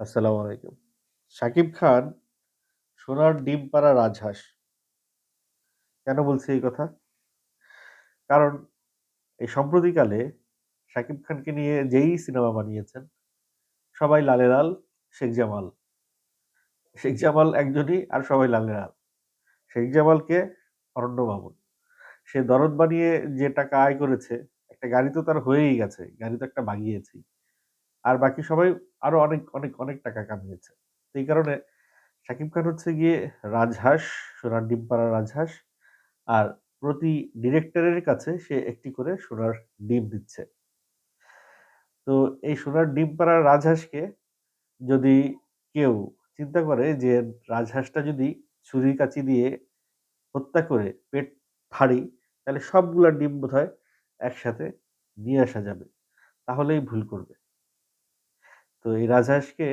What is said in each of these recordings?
আসসালামু আলাইকুম। শাকিব খান সোনার ডিম পাড়া রাজহাঁস। কেন বলছি এই কথা? কারণ এই সম্প্রতিকালে শাকিব খানকে নিয়ে যেই সিনেমা বানিয়েছেন, সবাই লালে লাল, শেখ জামাল। শেখ জামাল একজনই আর সবাই লালে লাল। শেখ জামালকে অরণ্য মামুন। সে দরদ বানিয়ে যে টাকা আয় করেছে, একটা গাড়ি তো তার হয়েই গেছে। গাড়ি তো একটা বাগিয়েছেই। আর বাকি সবাই আরও অনেক, অনেক, অনেক টাকা কামিয়েছে। এই কারণে শাকিব খান হচ্ছে গিয়ে রাজহাঁস, সোনার ডিম পাড়া রাজহাঁস। আর প্রতি ডিরেক্টরের কাছে সে একটি করে সোনার ডিম দিচ্ছে। তো এই সোনার ডিম পাড়ার রাজহাঁসকে যদি কেউ চিন্তা করে যে রাজহাঁসটা যদি ছুরি কাঁচি দিয়ে হত্যা করে পেট ফাড়ি, তাহলে সবগুলা ডিম বোধহয় একসাথে নিয়ে আসা যাবে। তাহলেই ভুল করবে। তো এই রাজহাঁসকে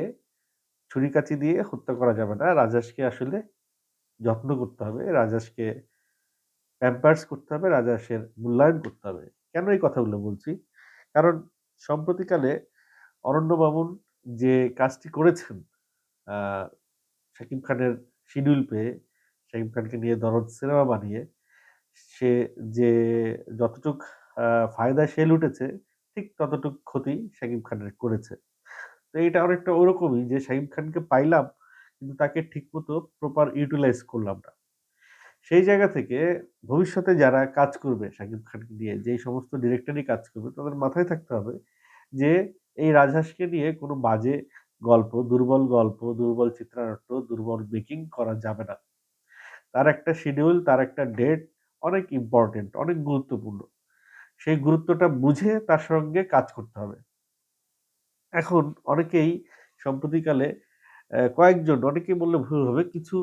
ছুরি কাঁচি দিয়ে হত্যা করা যাবে না। রাজহাঁসকে আসলে যত্ন করতে হবে। রাজহাঁসকে প্যাম্পার্স করতে হবে, রাজহাঁসের মূল্যায়ন করতে হবে। কেন এই কথাগুলো বলছি? কারণ সম্প্রতিকালে অরণ্য মামুন যে কাজটি করেছেন আ শাকিব খানের শিডিউল পেয়ে, শাকিব খানকে নিয়ে দরদ সিনেমা বানিয়ে সে যে যতটুক ফায়দা সে লুটেছে, ঠিক ততটুক ক্ষতি শাকিব খানের করেছে। তো এটা অনেকটা ওরকমই যে শাকিব খানকে পাইলাম, কিন্তু তাকে ঠিকমতো প্রপার ইউটিলাইজ করলাম না। সেই জায়গা থেকে ভবিষ্যতে যারা কাজ করবে শাকিব খানকে নিয়ে, যেই সমস্ত ডিরেক্টরই কাজ করবে, তাদের মাথায় থাকতে হবে যে এই রাজহাঁসকে নিয়ে কোনো বাজে গল্প, দুর্বল গল্প, দুর্বল চিত্রনাট্য, দুর্বল মেকিং করা যাবে না। তার একটা শিডিউল, তার একটা ডেট অনেক ইম্পোর্টেন্ট, অনেক গুরুত্বপূর্ণ। সেই গুরুত্বটা বুঝে তার সঙ্গে কাজ করতে হবে। এখন অনেকেই সম্প্রতিকালে কয়েকজন, অনেকেই বললে ভুল হবে, কিছু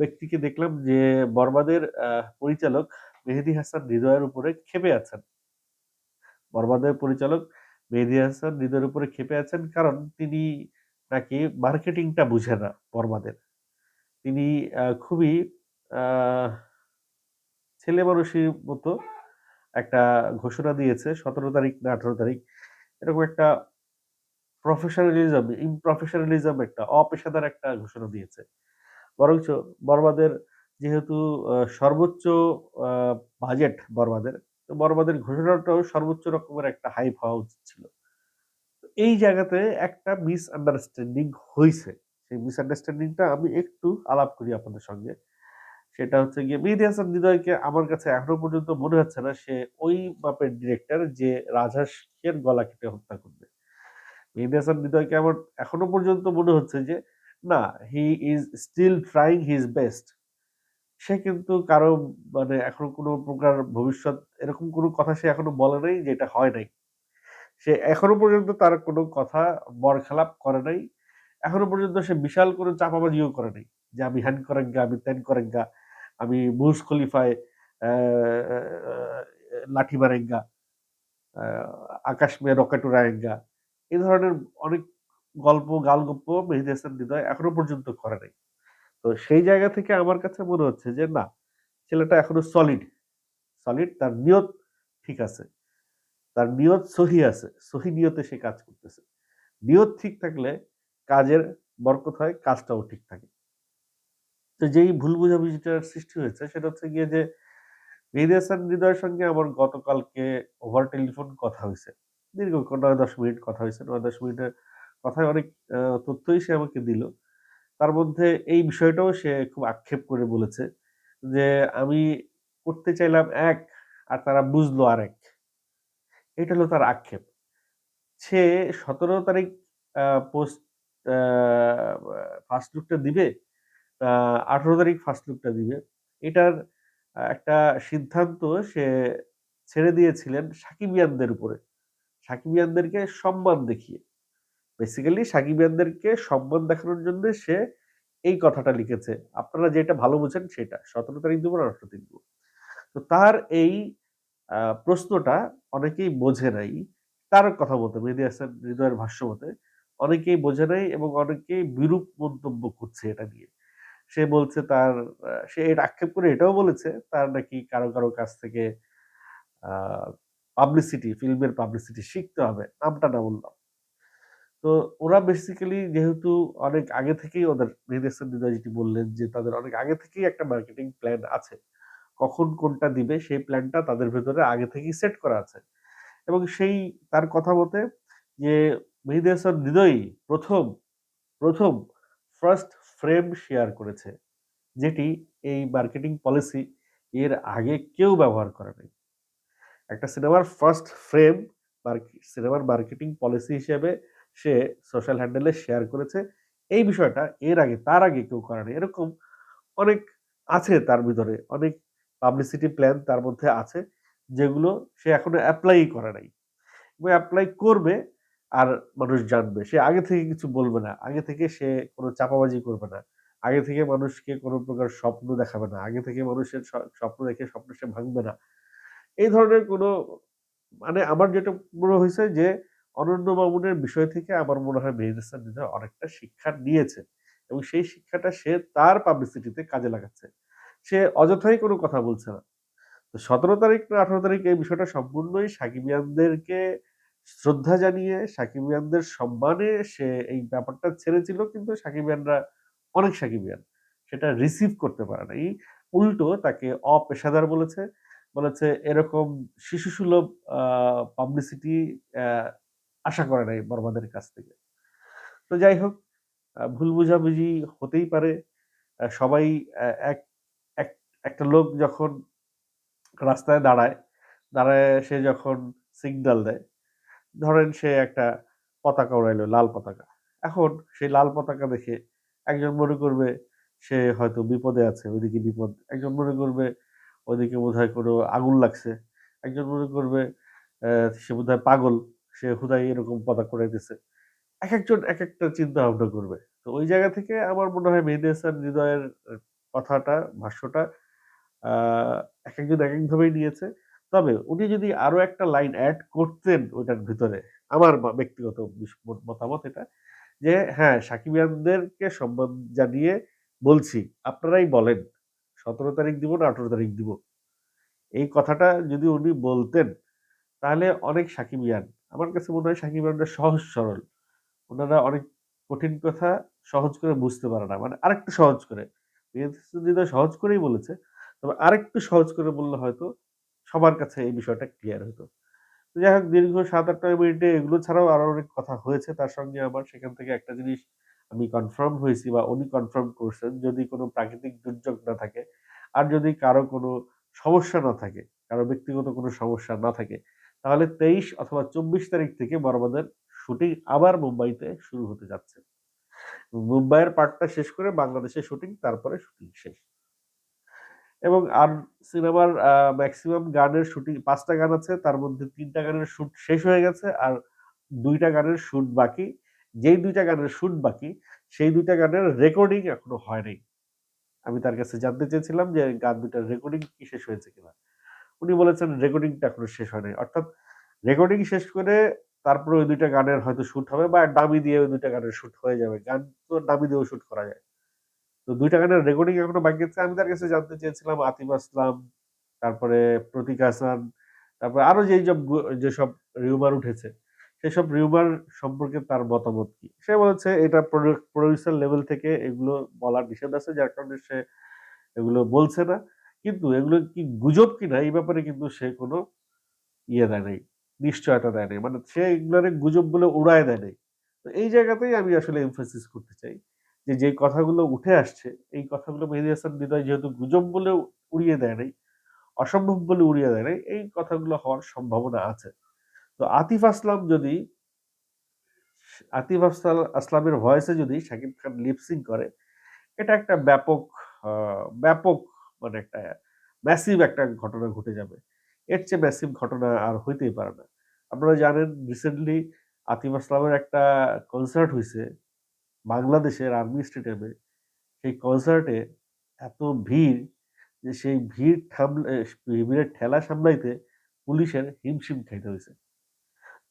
ব্যক্তিকে দেখলাম যে বরবাদের পরিচালক মেহেদি হাসান হৃদয়ের উপরে ক্ষেপে আছেন। বরবাদের পরিচালক মেহেদি হাসান হৃদয়ের উপরে ক্ষেপে আছেন কারণ তিনি নাকি মার্কেটিংটা বুঝে না বরবাদের। তিনি খুবই ছেলে মানুষের মতো একটা ঘোষণা দিয়েছে ১৭ তারিখ না ১৮ তারিখ। এরকম একটা প্রফেশনালিজম, ইমপ্রফেশনালিজম একটা অপেশাদার একটা ঘোষণা দিয়েছে। বরঞ্চ বরবাদের যেহেতু সর্বোচ্চ বাজেট বরবাদের, তো বরবাদের ঘোষণাটাও সর্বোচ্চ রকমের একটা হাইপ হওয়া উচিত ছিল। এই জায়গাতে একটা মিস আন্ডারস্ট্যান্ডিং হয়েছে সেই মিস আন্ডারস্ট্যান্ডিংটা আমি একটু আলাপ করি আপনাদের সঙ্গে। সেটা হচ্ছে গিয়ে মেহেদী হাসান হৃদয়কে আমার কাছে এখনও পর্যন্ত মনে হচ্ছে না সে ওই মাপের ডিরেক্টর যে রাজহাঁসের গলা কেটে হত্যা করবে। মেহেদী হাসান হৃদয়কে আমার এখনও পর্যন্ত মনে হচ্ছে যে না, he is still trying his best. সে কিন্তু কারও মানে এখনও কোনো প্রকার ভবিষ্যৎ এরকম কোনো কথা সে এখনও বলে নাই যে এটা হয় নাই। সে এখনও পর্যন্ত তার কোনো কথা বরখেলাপ করে নাই। এখনও পর্যন্ত সে বিশাল কোনো চাপাবাজিও করে নাই। যে আমি হ্যান করেঙ্গা, আমি ত্যান করেঙ্গা, আমি বুর্জ খলিফায় লাঠি মারেঙ্গা, আ আকাশ মেয়ে রকেট উড়ায়েঙ্গা। এই ধরনের অনেক গল্প, গালগপ্প মেহেদী হাসান হৃদয় এখনও পর্যন্ত করে নাই। তো সেই জায়গা থেকে আমার কাছে মনে হচ্ছে যে না, ছেলেটা এখনও সলিড। সলিড তার নিয়ত ঠিক আছে। তার নিয়ত সহি আছে। সহি নিয়তে সে কাজ করতেছে। নিয়ত ঠিক থাকলে কাজের বরকত হয়, কাজটাও ঠিক থাকে। তো যেই ভুল বোঝাবুঝিটার সৃষ্টি হয়েছে সেটা হচ্ছে গিয়ে যে মেহেদী হাসান হৃদয়ের সঙ্গে আমার গতকালকে ওভার টেলিফোন কথা হইছে। দীর্ঘক্ষণ ৯-১০ মিনিট কথা হয়েছে ৯-১০ মিনিটের কথায় অনেক তথ্যই সে আমাকে দিল। তার মধ্যে এই বিষয়টাও সে খুব আক্ষেপ করে বলেছে যে, "আমি করতে চাইলাম এক, আর তারা বুঝলো আর এক এটা হলো তার আক্ষেপ। সে ১৭ তারিখ পোস্ট ফার্স্ট লুকটা দিবে, আঠেরো তারিখ ফার্স্ট লুকটা দিবে। এটার একটা সিদ্ধান্ত সে ছেড়ে দিয়েছিলেন সাকিবিয়ানদের উপরে। সাকিবিয়ানদেরকে সম্মান দেখিয়ে। বেসিক্যালি সাকিবিয়ানদেরকে সম্মান দেখানোর জন্য সে এই কথাটা লিখেছে। আপনারা যেটা ভালো বোঝেন সেটা। ১৭ তারিখ দিব না ১৮ তারিখ। তো তার এই প্রশ্নটা অনেকেই বোঝে নাই। তার কথা মতে মেহেদী হাসান হৃদয়ের ভাষ্য মতে অনেকেই বোঝে নাই এবং অনেকেই বিরূপ মন্তব্য করছে এটা নিয়ে। সে বলছে তার সে এটা আক্ষেপ করে এটাও বলেছে তার নাকি কারও, কারও কাছ থেকে পাবলিসিটি, ফিল্মের পাবলিসিটি শিখতে হবে। নামটা না বললাম। তো ওরা বেসিক্যালি যেহেতু অনেক আগে থেকেই ওদের হাসান যেটি বললেন যে তাদের অনেক আগে থেকেই একটা মার্কেটিং প্ল্যান আছে। কখন কোনটা দিবে সেই প্ল্যানটা তাদের ভেতরে আগে থেকেই সেট করা আছে। এবং সেই তার কথা মতে যে মেহেদী হাসান হৃদয়ই ১ম, ১ম ফার্স্ট ফ্রেম শেয়ার করেছে। যেটি এই মার্কেটিং পলিসি এর আগে কেউ ব্যবহার করে নাই। একটা সিনেমার ফার্স্ট ফ্রেম সিনেমার মার্কেটিং পলিসি হিসেবে সে সোশ্যাল হ্যান্ডেলে শেয়ার করেছে। এই বিষয়টা এর আগে, তার আগে কেউ করে নাই। এরকম অনেক আছে তার ভিতরে। অনেক পাবলিসিটি প্ল্যান তার মধ্যে আছে। যেগুলো সে এখনও এপ্লাই করে নাই। এবং এপ্লাই করবে আর মানুষ জানবে। সে আগে থেকে কিছু বলবে না। আগে থেকে সে কোনো চাপাবাজি করবে না। আগে থেকে মানুষকে কোনো প্রকার স্বপ্ন দেখাবে না। আগে থেকে মানুষের স্বপ্ন দেখে স্বপ্ন সে ভাঙবে না। এই ধরনের কোনো মানে আমার যেটা মনে হয়েছে যে অনন্য মামুনের বিষয় থেকে আমার মনে হয় মেহেদী হাসান অনেকটা শিক্ষা নিয়েছে। এবং সেই শিক্ষাটা সে তার পাবলিসিটিতে কাজে লাগাচ্ছে। সে অযথাই কোনো কথা বলছে না। তো ১৭ তারিখ না ১৮ তারিখ এই বিষয়টা সম্পূর্ণই সাকিবিয়ানদেরকে শ্রদ্ধা জানিয়ে সাকিবিয়ানদের সম্মানে সে এই ব্যাপারটা ছেড়েছিল, কিন্তু সাকিবিয়ানরা অনেক সাকিবিয়ান সেটা রিসিভ করতে পারে নাই। উল্টো তাকে অপেশাদার বলেছে। বলেছে এরকম শিশুসুলভ পাবলিসিটি আশা করে নাই বর্মাদের কাছ থেকে। তো যাই হোক ভুল বোঝাবুঝি হতেই পারে। সবাই এক একটা লোক যখন রাস্তায় দাঁড়ায়, দাঁড়ায় সে যখন সিগন্যাল দেয়, ধরেন সে একটা পতাকা উড়াইলো, লাল পতাকা। এখন সেই লাল পতাকা দেখে একজন মনে করবে সে হয়তো বিপদে আছে, ওইদিকে বিপদ। একজন মনে করবে ওইদিকে বোধহয় কোনো আগুন লাগছে। একজন মনে করবে সে বোধহয় পাগল। সে হুদাই এরকম পতাকা একজন এক একটা চিন্তা ভাবনা করবে। তো ওই জায়গা থেকে আমার মনে হয় মেহেদী হাসান হৃদয়ের কথাটা, ভাষ্যটা এক একজন এক একভাবেই নিয়েছে। তবে উনি যদি আরও একটা লাইন অ্যাড করতেন ওইটার ভিতরে, আমার ব্যক্তিগত মতামত এটা। যে হ্যাঁ, সাকিবিয়ানদেরকে সম্মান জানিয়ে বলছি, আপনারাই বলেন ১৭ তারিখ দিব না ১৮ তারিখ দিব। এই কথাটা যদি উনি বলতেন, তাহলে অনেক সাকিবিয়ান আমার কাছে মনে হয় সাকিবিয়ানরা সহজ সরল। ওনারা অনেক কঠিন কথা সহজ করে বুঝতে পারে না। মানে আরেকটু সহজ করে। মেহেদী সহজ করেই বলেছে। তবে আরেকটু সহজ করে বললে হয়তো সবার কাছে এই বিষয়টা ক্লিয়ার হতো। যাই হোক দীর্ঘ ৭-৮ মিনিটে এগুলো ছাড়াও আরও অনেক কথা হয়েছে তার সঙ্গে আমার। সেখান থেকে একটা জিনিস আমি কনফার্ম হয়েছি বা উনি কনফার্ম করছেন যদি কোনো প্রাকৃতিক দুর্যোগ না থাকে, আর যদি কারও কোনো সমস্যা না থাকে, কারও ব্যক্তিগত কোনো সমস্যা না থাকে, তাহলে ২৩ অথবা ২৪ তারিখ থেকে বড়বাদের শুটিং আবার মুম্বাইতে শুরু হতে যাচ্ছে। মুম্বাইয়ের পার্টটা শেষ করে বাংলাদেশে শুটিং, তারপরে শুটিং শেষ। এবং আর সিনেমার ম্যাক্সিমাম গানের শুটিং পাঁচটা গান আছে। তার মধ্যে তিনটা গানের শুট শেষ হয়ে গেছে। আর দুইটা গানের শুট বাকি। যেই ২ টা গানের শুট বাকি, সেই ২ টা গানের রেকর্ডিং এখনও হয় নাই। আমি তার কাছে জানতে চেয়েছিলাম যে গান ২ টার রেকর্ডিং কি শেষ হয়েছে কিনা? উনি বলেছেন রেকর্ডিংটা এখনও শেষ হয় নাই। অর্থাৎ রেকর্ডিং শেষ করে তারপরে ওই দুইটা গানের হয়তো শুট হবে বা ডামি দিয়ে ওই ২ টা গানের শুট হয়ে যাবে। গান তো ডামি দিয়েও শুট করা যায়। তো দুইটা গানের রেকর্ডিং এখনও বাকি আছে। আমি তার কাছে জানতে চেয়েছিলাম আতিফ আসলাম, তারপরে প্রতীক হাসান, তারপরে আরও যেই সব যেসব রিউমার উঠেছে, সেসব রিউমার সম্পর্কে তার মতামত কি? সে বলেছে এটা প্রোডু প্রোডিউসার লেভেল থেকে এগুলো বলা নিষেধ আছে যার কারণে সে এগুলো বলছে না। কিন্তু এগুলো কি গুজব কিনা এই ব্যাপারে কিন্তু সে কোনো ইয়ে দেয় নাই, নিশ্চয়তা দেয় নাই। মানে সে এগুলারে গুজব বলে উড়ায় দেয় নাই। তো এই জায়গাতেই আমি আসলে এমফাসিস করতে চাই। যে যেই কথাগুলো উঠে আসছে, এই কথাগুলো মেহেদী হাসান হৃদয় যেহেতু গুজব বলেও উড়িয়ে দেয় নাই, অসম্ভব বলে উড়িয়ে দেয় নাই, এই কথাগুলো হওয়ার সম্ভাবনা আছে। তো আতিফ আসলাম যদি আতিফ আফসাল আসলামের ভয়েসে যদি শাকিব খান লিপ সিঙ্ক করে, এটা একটা ব্যাপক ব্যাপক মানে একটা ম্যাসিভ একটা ঘটনা ঘটে যাবে। এর চেয়ে ম্যাসিভ ঘটনা আর হইতেই পারে না। আপনারা জানেন রিসেন্টলি আতিফ আসলামের একটা কনসার্ট হইছে বাংলাদেশের আর্মি স্টেডিয়ামে। সেই কনসার্টে এত ভিড় যে সেই ভিড় থামলে ভিড়ের ঠেলা সামলাইতে পুলিশের হিমশিম খাইতে হইছে।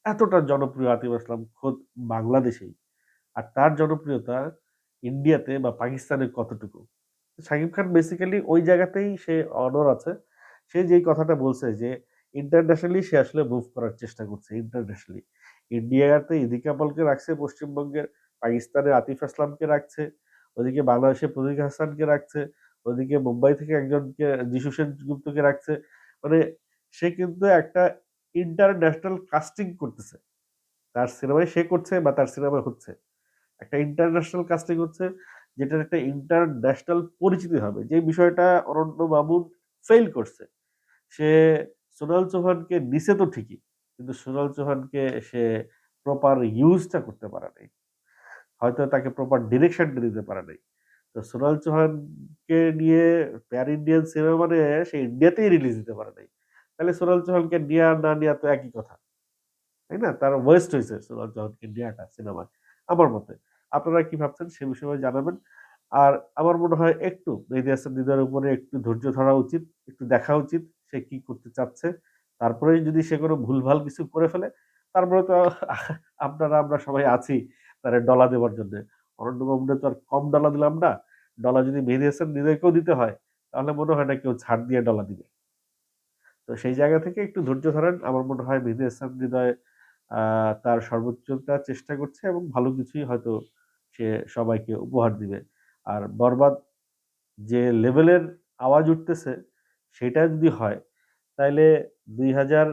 এতটা জনপ্রিয় আতিফ আসলাম খোদ বাংলাদেশেই। আর তার জনপ্রিয়তা ইন্ডিয়াতে বা পাকিস্তানে কতটুকু? শাকিব খান বেসিক্যালি ওই জায়গাতেই সে অনড় আছে। সে যেই কথাটা বলছে যে ইন্টারন্যাশনালি সে আসলে মুভ করার চেষ্টা করছে ইন্টারন্যাশনালি। ইন্ডিয়াতে ইদিকা পলকে রাখছে পশ্চিমবঙ্গের, পাকিস্তানে আতিফ আসলামকে রাখছে, ওদিকে বাংলাদেশে প্রতীক হাসানকে রাখছে, ওদিকে মুম্বাই থেকে একজনকে যিশু সেনগুপ্তকে রাখছে। মানে সে কিন্তু একটা ইন্টারন্যাশনাল কাস্টিং করতেছে। তার সিনেমায় সে করছে বা তার সিনেমায় হচ্ছে। একটা ইন্টারন্যাশনাল কাস্টিং হচ্ছে, যেটার একটা ইন্টারন্যাশনাল পরিচিতি হবে। যে বিষয়টা অরণ্য মামুন ফেইল করছে। সে সোনাল চৌহানকে নিছে তো ঠিকই। কিন্তু সোনাল চৌহানকে সে প্রপার ইউজটা করতে পারে নাই। হয়তো তাকে প্রপার ডিরেকশনটা দিতে পারে নাই। তো সোনাল চৌহানকে নিয়ে প্যান ইন্ডিয়ান সিনেমা মানে সে ইন্ডিয়াতেই রিলিজ দিতে পারে নাই। তাহলে সোনাল চৌহানকে নেয়া না নেয়া তো একই কথা। তাই না? তার ওয়েস্ট হয়েছে সোনাল চৌহানকে নেয়াটা সিনেমায়। আমার মতে। আপনারা কি ভাবছেন সে বিষয়ে জানাবেন। আর আমার মনে হয় একটু মেহেদী হাসান হৃদয়ের উপরে একটু ধৈর্য ধরা উচিত, একটু দেখা উচিত সে কি করতে চাচ্ছে। তারপরে যদি সে কোনো ভুলভাল কিছু করে ফেলে, তারপরে তো আপনারা আমরা সবাই আছি তারে ডলা দেওয়ার জন্যে। অরণ্য মামুনের তো আর কম ডলা দিলাম না। ডলা যদি মেহেদী হাসান হৃদয়কেও দিতে হয়, তাহলে মনে হয় না কেউ ছাড় দিয়ে ডলা দিবে। তো সেই জায়গা থেকে একটু ধৈর্য ধরেন। আমার মনে হয় মেহেদী হাসান হৃদয় তার সর্বোচ্চটা চেষ্টা করছে এবং ভালো কিছুই হয়তো সে সবাইকে উপহার দিবে। আর বরবাদ যে লেভেলের আওয়াজ উঠতেছে সেটা যদি হয়, তাইলে দুই হাজার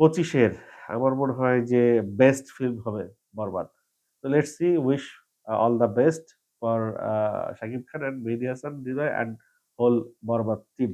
পঁচিশের আমার মনে হয় যে বেস্ট ফিল্ম হবে বরবাদ। তো let's see wish all the best for Shakib Khan and Mehedi Hasan Hridoy and whole Borbaad team.